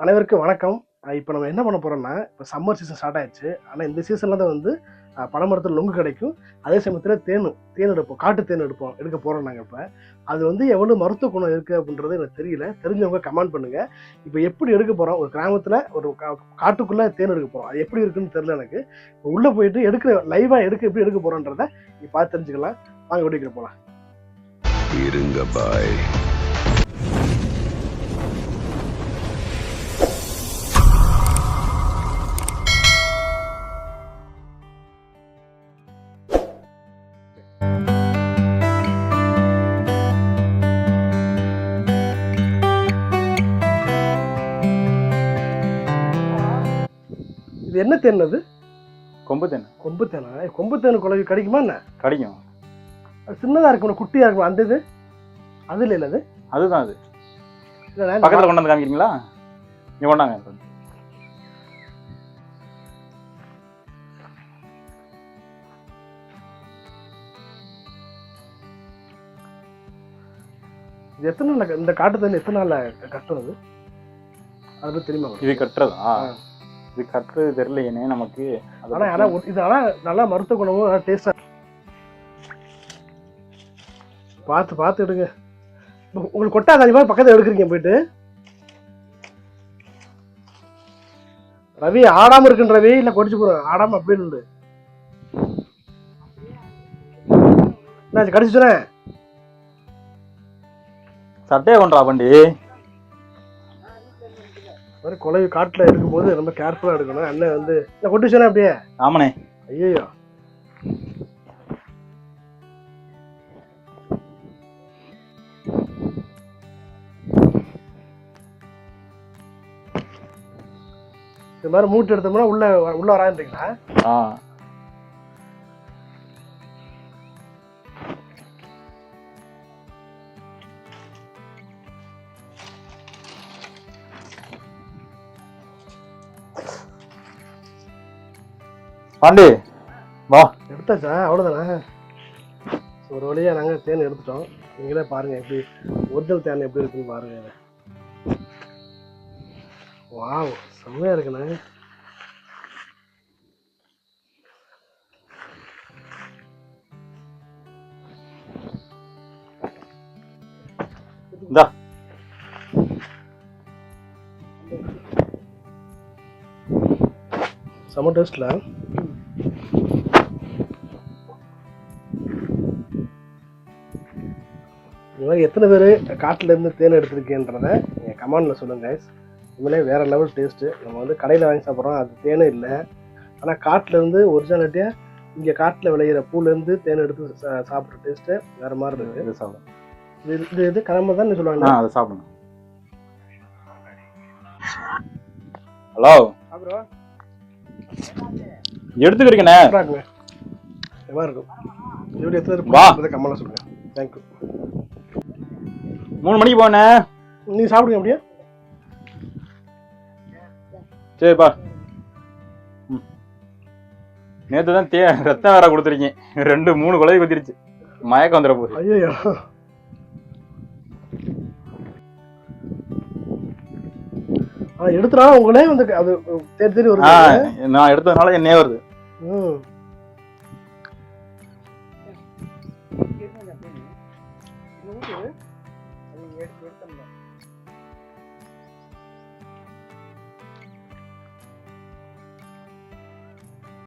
அனைவருக்கும் வணக்கம். இப்போ நம்ம என்ன பண்ண போகிறோம்னா இப்போ சம்மர் சீசன் ஸ்டார்ட் ஆயிடுச்சு. ஆனால் இந்த சீசனில் தான் வந்து பனைமரத்தில் பனைமரத்துல லொங்கு கிடைக்கும். அதே சமயத்தில் தேன் தேன் எடுப்போம். காட்டு தேன் எடுப்போம். எடுக்க போகிறோம் நாங்கள் இப்போ. அது வந்து எவ்வளோ மருத்துவ குணம் இருக்குது அப்படின்றது எனக்கு தெரியல. தெரிஞ்சவங்க கமெண்ட் பண்ணுங்கள் இப்போ எப்படி எடுக்க போகிறோம் ஒரு கிராமத்தில் ஒரு கா- தேன் எடுக்க போகிறோம் அது எப்படி இருக்குன்னு தெரில எனக்கு. இப்போ உள்ளே போயிட்டு எடுக்கிற லைவாக எடுக்க எப்படி எடுக்க போகிறோன்றதை இப்போ பார்த்து தெரிஞ்சுக்கலாம். வாங்க வெடிக்கிற போகலாம் இருங்க பாய் இது என்ன தேன் அது? கொம்பு தேன். கொம்பு தேனா? கொம்பு தேன் குழவி கிடைக்குமா என்ன? கிடைக்கும். அது சின்னதா இருக்கும் குட்டியா இருக்கும் அந்த இது? அது இல்லை அது? அதுதான் அது. பக்கத்துல கொண்டு வந்து காமிக்கிறீங்களா? இங்க கொண்டாங்க. இது எத்தனை நாள் இந்த காட்டு தண்ணி எத்தனை நாள்ல கட்டுறது? அது பத்தி தெரியுமா? இது கட்டுறதா. இது கட்டுறது தெரியலையேனே நமக்கு. இது நல்லா மருத்துவ குணமும் நல்லா டேஸ்டா பார்த்து பார்த்து எடுங்க. உங்களுக்கு கொட்டாத மாதிரி பக்கத்துல எடுக்கிறீங்க போயிட்டு. ரவி ஆடாம இருக்குன்ற ரவி இல்ல கொடிச்சு போறோம் ஆடாம அப்படின்னு உண்டு கடிச்சுனே சட்டையை கொண்டா பண்டி. மாதிரி குழவி காட்டுல இருக்கும்போது ரொம்ப கேர்ஃபுல்லா எடுக்கணும். அண்ணன் வந்து இல்ல கொட்டுச்சுனே அப்படியே? ஆமாண்ணே. ஐயோ இது மாதிரி மூட்டை எடுத்தோம்னா உள்ள உள்ள வரான்றீங்களா ஆ. பாண்டி வா. எடுத்தாச்சா? அவ்வளோதானே ஒரு வழியா நாங்க தேன் எடுத்துட்டோம். நீங்களே பாருங்க எப்படி ஒரிஜினல் தேன் எப்படி இருக்குன்னு பாருங்க இதை. வாவ் செம்மையா இருக்குண்ணே. இந்தா. செம்ம டேஸ்ட்ல மாதிரி எத்தனை பேர் காட்டுல இருந்து தேன் எடுத்திருக்கேன்றத நீங்கள் கமெண்ட்ல சொல்லுங்க guys. உண்மையிலே வேற லெவல் டேஸ்ட்டு நம்ம வந்து கடையில் வாங்கி சாப்பிட்றோம் அது தேனே இல்லை. ஆனால் காட்டுல இருந்து ஒரிஜினாலிட்டியாக இங்கே காட்டில் விளையிற பூலேருந்து தேன் எடுத்து சாப்பிட்ற டேஸ்ட்டு வேற மாதிரி இருக்கு. இது சாப்பிடு இது இது இது கிளம்ப தான் சொல்லுவாங்க? அதை சாப்பிடணும். ஹலோ அப்புறம் எடுத்துக்கிறீங்கண்ணே. இருக்கும். இப்படி எத்தனை வா. பேர் கமெண்ட்ல சொல்லுங்க. தேங்க்யூ மூணு மணிக்கு போனே. நீ சாப்பிடுங்க அப்படியே. சரிப்பா. ம். நேற்று தான் தே ரத்தம் வேற கொடுத்துருக்கீங்க ரெண்டு மூணு குழந்தை குத்திருச்சு. மயக்கம் வந்துட போகுது. ஐயோ ஆ எடுத்துனாலும் உங்களே வந்து அது தேடி தேடி வருது. நான் எடுத்ததுனால என்னே வருது. ம். Shalom.